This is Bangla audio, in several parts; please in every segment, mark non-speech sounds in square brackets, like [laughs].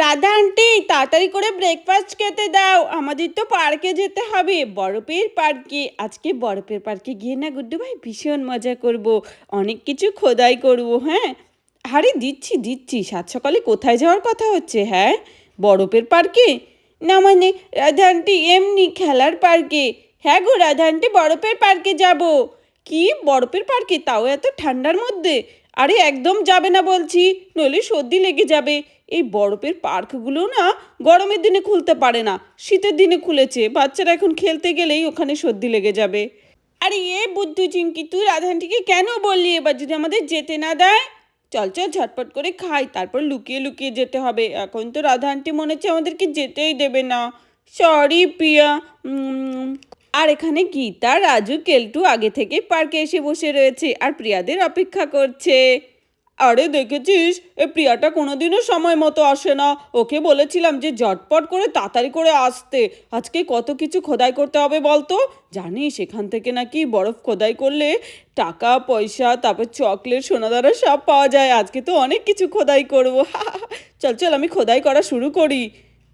রাধা আন্টি, তাড়াতাড়ি করে ব্রেকফাস্ট খেতে দাও। আমাদের তো পার্কে যেতে হবে। বরফের পার্কে আজকে বরফের পার্কে গিয়ে না গুড্ডু ভাই ভীষণ মজা করব। অনেক কিছু খোদাই করব হ্যাঁ? আরে দিচ্ছি দিচ্ছি। সাত সকালে কোথায় যাওয়ার কথা হচ্ছে হ্যাঁ? বরফের পার্কে না মানে রাধা আন্টি, এমনি খেলার পার্কে হ্যাঁ গো রাধা আন্টি, বরফের পার্কে যাব। কি? বরফের পার্কে তাও এত ঠান্ডার মধ্যে? আরে একদম যাবে না বলছি। নইলে সর্দি লেগে যাবে। এই বরফের পার্কগুলো না গরমের দিনে খুলতে পারে না, শীতের দিনে খুলেছে, বাচ্চারা এখন খেলতে গেলেই ওখানে সর্দি লেগে যাবে। আরে এ বুদ্ধু চিঙ্কি তুই রাধানটিকে কেন বললি এবার যদি আমাদের যেতে না দেয়? চল চল, ঝটপট করে খাই, তারপর লুকিয়ে লুকিয়ে যেতে হবে। এখন তো রাধা আন্টি মনে হচ্ছে আমাদেরকে যেতেই দেবে না। সরি প্রিয়া। আর এখানে গীতা রাজু, কেলটু আগে থেকে পার্কে এসে বসে রয়েছে, আর প্রিয়াদের অপেক্ষা করছে। আরে দেখেছিস? এ প্রিয়াটা কোনোদিনও সময় মতো আসে না। ওকে বলেছিলাম যে ঝটপট করে তাড়াতাড়ি করে আসতে। আজকে কত কিছু খোদাই করতে হবে বলতো? জানিস, এখান থেকে নাকি বরফ খোদাই করলে টাকা, পয়সা, তারপর চকলেট সোনাদারা সব পাওয়া যায়। আজকে তো অনেক কিছু খোদাই করব। [laughs] চল চল, আমি খোদাই করা শুরু করি।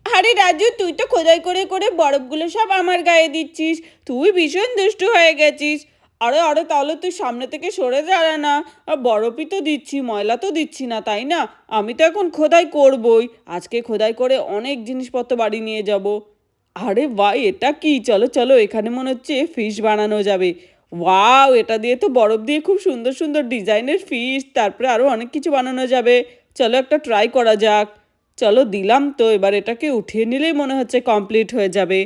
আরে রাজু, তুই তো খোদাই করে করে বরফগুলো সব আমার গায়ে দিচ্ছিস। তুই ভীষণ দুষ্টু হয়ে গেছিস। আরে আরে, তাহলে তুই সামনে থেকে সরে দাঁড়া না আর বরফই তো দিচ্ছি, ময়লা তো দিচ্ছি না, তাই না? আমি তো এখন খোদাই করবই। আজকে খোদাই করে অনেক জিনিসপত্র বাড়ি নিয়ে যাব। আরে ভাই, এটা কি? চলো চলো, এখানে মনে হচ্ছে ফিশ বানানো যাবে। ওয়াও, এটা দিয়ে তো বরফ দিয়ে খুব সুন্দর সুন্দর ডিজাইনের ফিশ তারপরে আরও অনেক কিছু বানানো যাবে। চলো, একটা ট্রাই করা যাক। চলো, দিলাম তো, এবার এটাকে উঠিয়ে নিলেই মনে হচ্ছে কমপ্লিট হয়ে যাবে।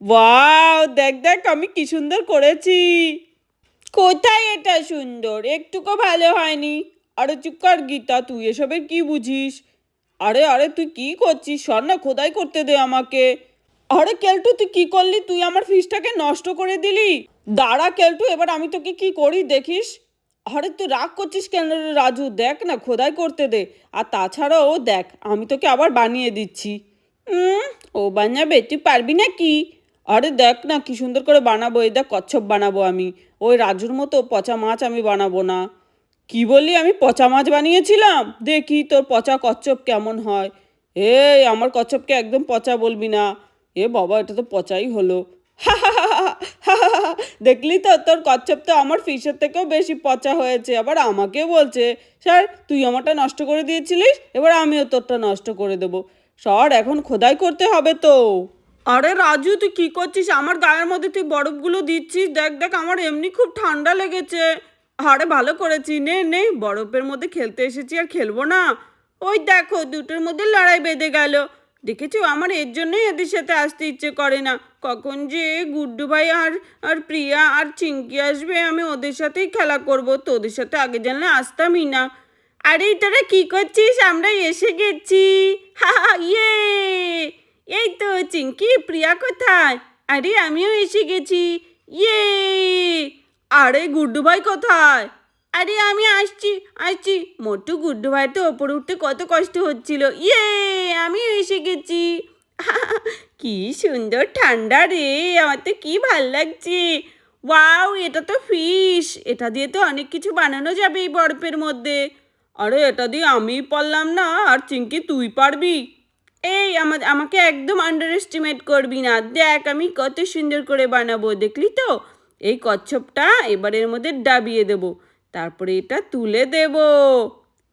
ওয়াও, দেখ দেখ, আমি কি সুন্দর করেছি। কোথায় এটা সুন্দর? একটুকু ভালো হয়নি। আরে চুপ কর গীতা, তুই এসবের কি বুঝিস? আরে আরে তুই কি করছিস? সর না, খোদাই করতে দে আমাকে। আরে কেলটু, তুই কি করলি? তুই আমার ফিসটাকে নষ্ট করে দিলি? দাঁড়া কেলটু, এবার আমি তোকে কি করি দেখিস? আরে তুই রাগ করছিস কেন রাজু? দেখ না, খোদাই করতে দে। আর তাছাড়াও দেখ, আমি তোকে আবার বানিয়ে দিচ্ছি। ও বানাবে তুই পারবি না কি আরে দেখ না, কি সুন্দর করে বানাবো, এই দেখ কচ্ছপ বানাবো আমি। ওই রাজুর মতো পচা মাছ আমি বানাবো না। কি বলি আমি পচা মাছ বানিয়েছিলাম? দেখি তোর পচা কচ্ছপ কেমন হয়। এই, আমার কচ্ছপকে একদম পচা বলবি না। এ বাবা, এটা তো পচাই হলো। দেখলি তো, তোর কচ্ছপ তো আমার ফিশের থেকেও বেশি পচা হয়েছে। আবার আমাকে বলছে, স্যার, তুই আমারটা নষ্ট করে দিয়েছিলিস, এবার আমিও তোরটা নষ্ট করে দেবো। সর, এখন খোদাই করতে হবে তো। আরে রাজু, তুই কি করছিস? আমার গায়ের মধ্যে তুই বরফগুলো দিচ্ছিস। দেখ দেখ, আমার এমনি খুব ঠান্ডা লেগেছে। আরে, ভালো করেছি। নে নে, বরফের মধ্যে খেলতে এসেছি আর খেলব না। ওই দেখো, দুটোর মধ্যে লড়াই বেঁধে গেল। দেখেছ? আমার এর জন্যই এদের সাথে আসতে ইচ্ছে করে না। কখন যে গুড্ডু ভাই আর আর প্রিয়া আর চিঙ্কি আসবে, আমি ওদের সাথেই খেলা করব। তোদের সাথে আগে জানলে আসতামই না। আরে, তোরা কি করছিস? আমরা এসে গেছি। হা ইয়ে! এই তো চিঙ্কি, প্রিয়া কোথায়? আরে আমিও এসে গেছি। ইয়ে! আরে গুড্ডু ভাই কোথায়? আরে আমি আসছি আসছি। মোটু গুড্ডু ভাই তো ওপরে উঠতে কত কষ্ট হচ্ছিল। ইয়ে! আমিও এসে গেছি। [laughs] কি সুন্দর ঠান্ডা রে, আমার তো কি ভালো লাগছে। ওয়াও, এটা তো ফিশ। এটা দিয়ে তো অনেক কিছু বানানো যাবে এই বরফের মধ্যে। আরে এটা দিয়ে আমি পারলাম না, আর চিঙ্কি তুই পারবি? এই আমা আমাকে একদম আন্ডার এস্টিমেট করবি না। দেখ আমি কত সুন্দর করে বানাবো, দেখলি তো? এই কচ্ছপটা এবারের মধ্যে ডাবিয়ে দেব, তারপরে এটা তুলে দেব।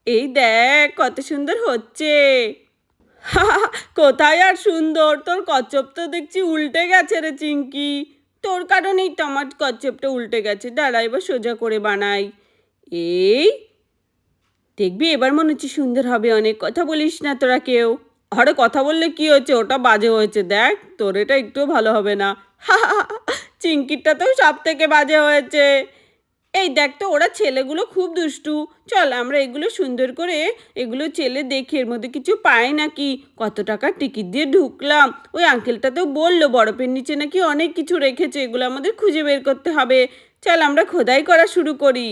এই দেখ কত সুন্দর হচ্ছে। কোথায় আর সুন্দর? তোর কচ্ছপ তো দেখছি উল্টে গেছে রে চিঙ্কি তোর কারণেই তো আমার কচ্ছপটা উল্টে গেছে। দাঁড়া, এবার সোজা করে বানাই। এই, দেখবি, এবার মনে হচ্ছে সুন্দর হবে। অনেক কথা বলিস না তোরা কেউ। আরে কথা বললে কি হয়েছে? ওটা বাজে হয়েছে। দেখ, তোর এটা একটু ভালো হবে না। চিঙ্কিরটা তো সব থেকে বাজে হয়েছে। এই দেখ তো, ওরা ছেলেগুলো খুব দুষ্টু। চল, আমরা এগুলো সুন্দর করে এগুলো ছেলে দেখি এর মধ্যে কিছু পাই নাকি? কত টাকা টিকিট দিয়ে ঢুকলাম। ওই আঙ্কেলটা তো বলল, বরফের নিচে নাকি অনেক কিছু রেখেছে, এগুলো আমাদের খুঁজে বের করতে হবে। চল, আমরা খোদাই করা শুরু করি।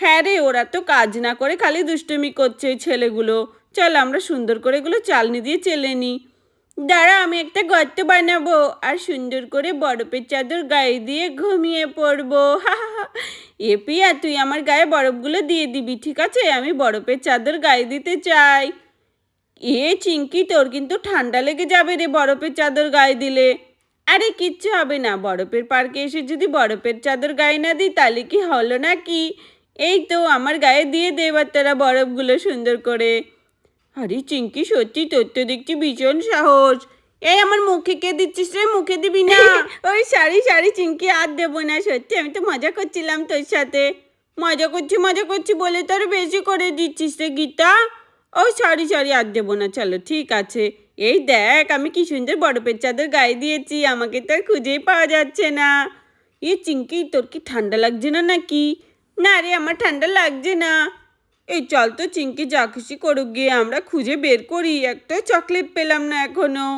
হ্যাঁ রে, ওরা তো কাজ না করে খালি দুষ্টুমি করছে ছেলেগুলো। চল আমরা সুন্দর করে এগুলো চালনি দিয়ে চেলে নিই দাঁড়া, আমি একটা গর্ত বানাবো আর সুন্দর করে বরফের চাদর গায়ে দিয়ে ঘুমিয়ে পড়ব। এ পিয়া, তুই আমার গায়ে বরফগুলো দিয়ে দিবি, ঠিক আছে? আমি বরফের চাদর গায়ে দিতে চাই। এ চিঙ্কি তোর কিন্তু ঠান্ডা লেগে যাবে রে বরফের চাদর গায়ে দিলে। আরে, কিচ্ছু হবে না, বরফের পার্কে এসে যদি বরফের চাদর গায়ে না দিই, তাহলে কি হলো না কি এই তো, আমার গায়ে দিয়ে দে তারা বরফগুলো সুন্দর করে। আরে চিঙ্কি, সত্যি তোর তো দেখছি ভীষণ সাহস। এই আমার মুখে কে দিচ্ছিস রে? মুখে দিবি না। [laughs] ওই শাড়ি শাড়ি চিঙ্কি, আর দেবো না, সত্যি আমি তো মজা করছিলাম তোর সাথে। মজা করছি মজা করছি বলে তোর বেশি করে দিচ্ছিস রে গীতা। ও সরি সরি, আর দেবো না, চলো, ঠিক আছে। এই দেখ, আমি কি সুন্দর বরফের চাদর গায়ে দিয়েছি, আমাকে তো খুঁজেই পাওয়া যাচ্ছে না। এ চিঙ্কি, তোর কি ঠান্ডা লাগছে না নাকি? না রে, আমার ঠান্ডা লাগছে না। এই চল তো চিঙ্কি যা খুশি করুক, গিয়ে আমরা খুঁজে বের করি। একটা চকলেট পেলাম না এখনও।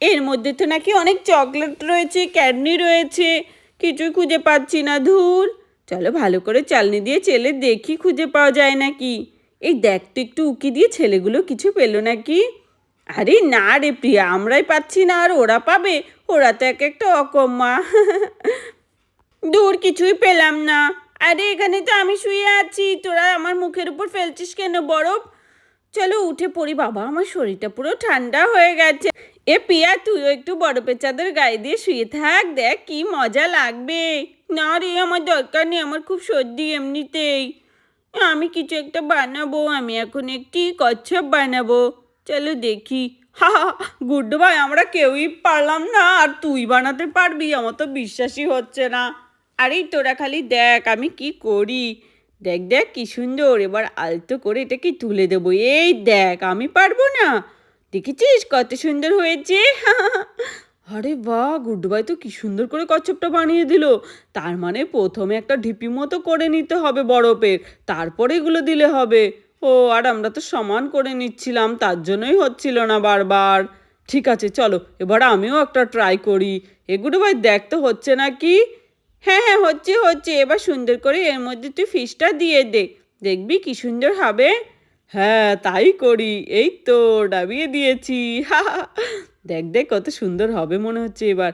এর মধ্যে তো নাকি অনেক চকলেট রয়েছে, ক্যাডনি রয়েছে। কিছুই খুঁজে পাচ্ছি না, ধুর। চলো ভালো করে চালনি দিয়ে চেলে দেখি খুঁজে পাওয়া যায় নাকি। এই দেখ তো একটু উকি দিয়ে ছেলেগুলো কিছু পেল নাকি। আরে না রে প্রিয়া, আমরাই পাচ্ছি না, আর ওরা পাবে। ওরা তো এক একটা অকম্মা দূর [laughs] কিছুই পেলাম না। আরে এখানে তো আমি শুয়ে আছি। তোরা আমার মুখের উপর ফেলছিস কেন বরফ? চলো উঠে পড়ি বাবা। আমার শরীরটা পুরো ঠান্ডা হয়ে গেছে। এ পিয়া তুইও একটু বরফের চাদর গায়ে দিয়ে শুয়ে থাক। দেখ কি মজা লাগবে। না রে আমার দরকার নেই। আমার খুব সর্দি এমনিতেই। আমি কিছু একটা বানাবো। আমি এখন একটি কচ্ছপ বানাবো। চলো দেখি। হা হা, গুড্ডু ভাই আমরা কেউই পারলাম না। আর তুই বানাতে পারবি। আমার তো বিশ্বাসই হচ্ছে না। আরে তোরা খালি দেখ আমি কি করি। দেখ দেখ কি সুন্দর। এবার আলতো করে এটাকে তুলে দেবো। এই দেখ, আমি পারব না। দেখেছিস কত সুন্দর হয়েছে? [laughs] আরে বাহ গুড্ডু ভাই তো কি সুন্দর করে কচ্ছপটা বানিয়ে দিল। তার মানে প্রথমে একটা ঢিপি মতো করে নিতে হবে বরফের, তারপরে এগুলো দিলে হবে। ও, আর আমরা তো সমান করে নিচ্ছিলাম, তার জন্যই হচ্ছিল না বারবার। ঠিক আছে, চলো, এবার আমিও একটা ট্রাই করি। এগুলো ভাই দেখ তো হচ্ছে নাকি? হ্যাঁ হ্যাঁ হচ্ছে হচ্ছে। এবার সুন্দর করে এর মধ্যে তুই ফিশটা দিয়ে দে। দেখবি কি সুন্দর হবে? হ্যাঁ তাই করি। এই তো ডাবিয়ে দিয়েছি। দেখ দেখ, কত সুন্দর হবে মনে হচ্ছে এবার।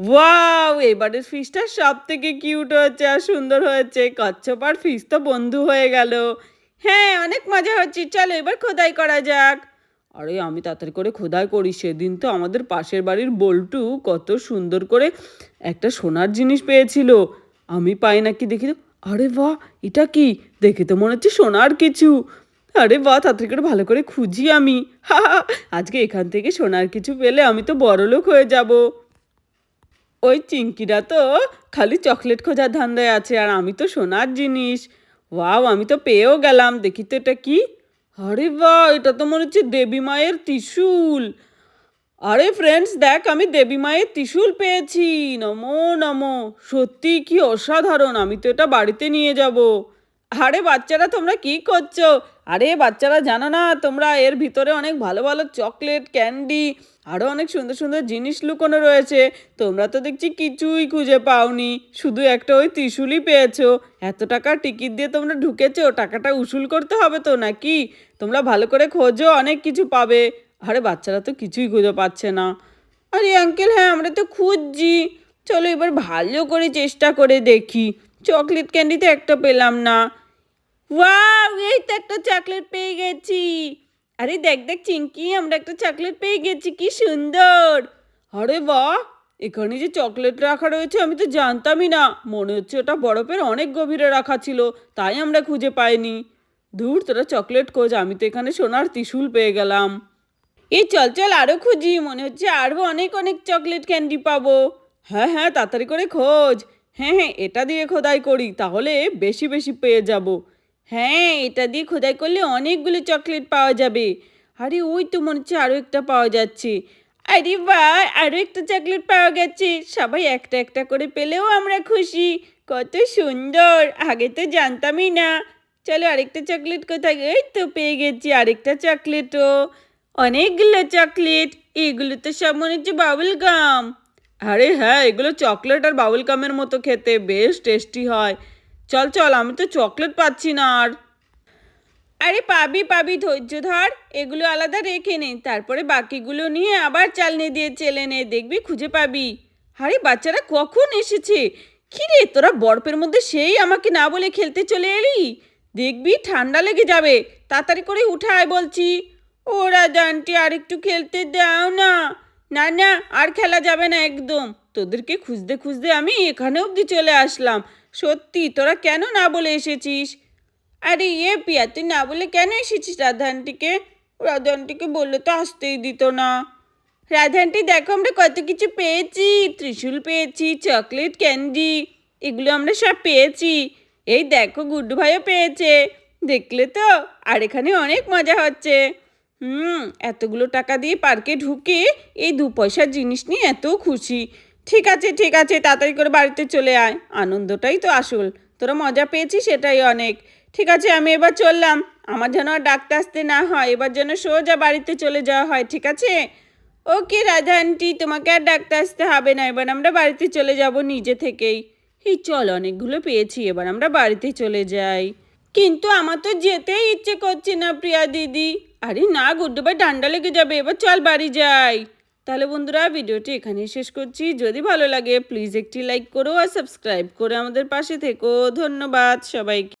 ওয়াও! এবারের ফিশটা সব থেকে কিউট হয়েছে আর সুন্দর হয়েছে। কচ্ছপ আর তো বন্ধু হয়ে গেল। হ্যাঁ অনেক মজা হচ্ছে। চলো, এবার খোদাই করা যাক। আরে, আমি তাড়াতাড়ি করে খোদাই করি সেদিন তো আমাদের পাশের বাড়ির বল্টু কত সুন্দর করে একটা সোনার জিনিস পেয়েছিল। আমি পাই নাকি দেখি তো। আরে বাহ, এটা কি? দেখে তো মনে হচ্ছে সোনার কিছু। আরে বাহ, তাড়াতাড়ি করে ভালো করে খুঁজি আমি। হা আজকে এখান থেকে সোনার কিছু পেলে আমি তো বড়লোক হয়ে যাব। ওই চিঙ্কিরা তো খালি চকলেট খোঁজার ধান্দায় আছে, আর আমি তো সোনার জিনিস। ওয়াও, আমি তো পেয়েও গেলাম। দেখি তো এটা কি? আরে বা এটা তো মনে হচ্ছে দেবী মায়ের ত্রিশূল। আরে ফ্রেন্ডস দেখ, আমি দেবী মায়ের ত্রিশূল পেয়েছি। নমো নমো। সত্যি কি অসাধারণ, আমি তো এটা বাড়িতে নিয়ে যাব। আরে বাচ্চারা, তোমরা কি করছ? আরে বাচ্চারা, জানো না, তোমরা এর ভিতরে অনেক ভালো ভালো চকলেট ক্যান্ডি আরও অনেক সুন্দর সুন্দর জিনিস লুকোনো রয়েছে। তোমরা তো দেখছি কিছুই খুঁজে পাওনি। শুধু একটা ওই ত্রিশুলই পেয়েছ। এত টাকা টিকিট দিয়ে তোমরা ঢুকেছো? টাকাটা উসুল করতে হবে তো নাকি? তোমরা ভালো করে খোঁজো, অনেক কিছু পাবে। আরে, বাচ্চারা তো কিছুই খুঁজে পাচ্ছে না। আরে আঙ্কেল হ্যাঁ আমরা তো খুঁজছি। চলো এবার ভালো করে চেষ্টা করে দেখি। চকলেট ক্যান্ডিতে একটা পেলাম না। ওয়াও এই তো একটা চকলেট পেয়ে গেছি। আরে দেখ দেখ চিঙ্কি আমরা একটা চকলেট পেয়ে গেছি, কি সুন্দর। আরে বাহ, এখানে যে চকলেট রাখা রয়েছে, আমি তো জানতামই না। মনে হচ্ছে ওটা বরফের অনেক গভীরে রাখা ছিল, তাই আমরা খুঁজে পাইনি। দূর তোরা চকলেট খোঁজ, আমি তো এখানে সোনার ত্রিশূল পেয়ে গেলাম। এই চল চল আরও খুঁজি, মনে হচ্ছে আরও অনেক অনেক চকলেট ক্যান্ডি পাবো। হ্যাঁ হ্যাঁ তাড়াতাড়ি করে খোঁজ। হ্যাঁ হ্যাঁ এটা দিয়ে খোদাই করি, তাহলে বেশি বেশি পেয়ে যাব। হ্যাঁ এটা দিয়ে খোদাই করলে অনেকগুলো চকলেট পাওয়া যাবে। আরে, ওই তো মনে হচ্ছে আরও একটা পাওয়া যাচ্ছে। আরে বাহ আরও একটা চকলেট পাওয়া গেছে। সবাই একটা একটা করে পেলেও আমরা খুশি। কত সুন্দর, আগে তো জানতামই না। চলো আরেকটা চকলেট কোথায় এই তো পেয়ে গেছি আরেকটা চকলেটও। অনেকগুলো চকলেট, এগুলো তো সব মনে হচ্ছে বাবুল গাম। আরে হ্যাঁ এগুলো চকলেট আর বাবুল গামের মতো খেতে বেশ টেস্টি হয়। চল চল, আমি তো চকলেট পাচ্ছি না আর। আরে পাবি পাবি, ধৈর্য ধর, এগুলো আলাদা রেখে নে, তারপরে বাকিগুলো নিয়ে আবার চালনি দিয়ে চেলে নে, দেখবি খুঁজে পাবি। আরে বাচ্চারা কখন এসেছে? রে, তোরা বরফের মধ্যে সেই আমাকে না বলে খেলতে চলে এলি? দেখবি ঠান্ডা লেগে যাবে, তাড়াতাড়ি করে উঠায় বলছি। ওরা জানটি আর একটু খেলতে দাও না। না না, আর খেলা যাবে না একদম। তোদেরকে খুঁজতে খুঁজতে আমি এখানে অবধি চলে আসলাম। সত্যি, তোরা কেন না বলে এসেছিস? আরে ইয়ে পিয়া, তুই না বলে কেন এসেছিস রাধা আন্টিকে রাধা বললে তো আসতেই দিত না। রাধানটি, দেখো আমরা কত কিছু পেয়েছি। ত্রিশূল পেয়েছি, চকলেট, ক্যান্ডি, এগুলো আমরা সব পেয়েছি। এই দেখো, গুড্ডু ভাইও পেয়েছে। দেখলে তো আর এখানে অনেক মজা হচ্ছে। হুম, এতগুলো টাকা দিয়ে পার্কে ঢুকে এই দু পয়সার জিনিস নিয়ে এত খুশি। ঠিক আছে ঠিক আছে, তাড়াতাড়ি করে বাড়িতে চলে আয়। আনন্দটাই তো আসল। তোরা মজা পেয়েছিস, সেটাই অনেক। ঠিক আছে, আমি এবার চললাম। আমার যেন আর ডাকতে আসতে না হয়, এবার যেন সোজা বাড়িতে চলে যাওয়া হয়, ঠিক আছে? ওকে রাধা আন্টি, তোমাকে আর ডাকতে আসতে হবে না। এবার আমরা বাড়িতে চলে যাব নিজে থেকেই। এই চল, অনেকগুলো পেয়েছি, এবার আমরা বাড়িতে চলে যাই। কিন্তু আমার তো যেতেই ইচ্ছে করছে না, প্রিয়া দিদি। আরে না গুড্ডু ভাই ডান্ডা লেগে যাবে, এবার চল বাড়ি যাই। তাহলে বন্ধুরা ভিডিওটি এখানেই শেষ করছি। যদি ভালো লাগে প্লিজ একটি লাইক করো আর সাবস্ক্রাইব করে আমাদের পাশে থেকো। ধন্যবাদ সবাইকে।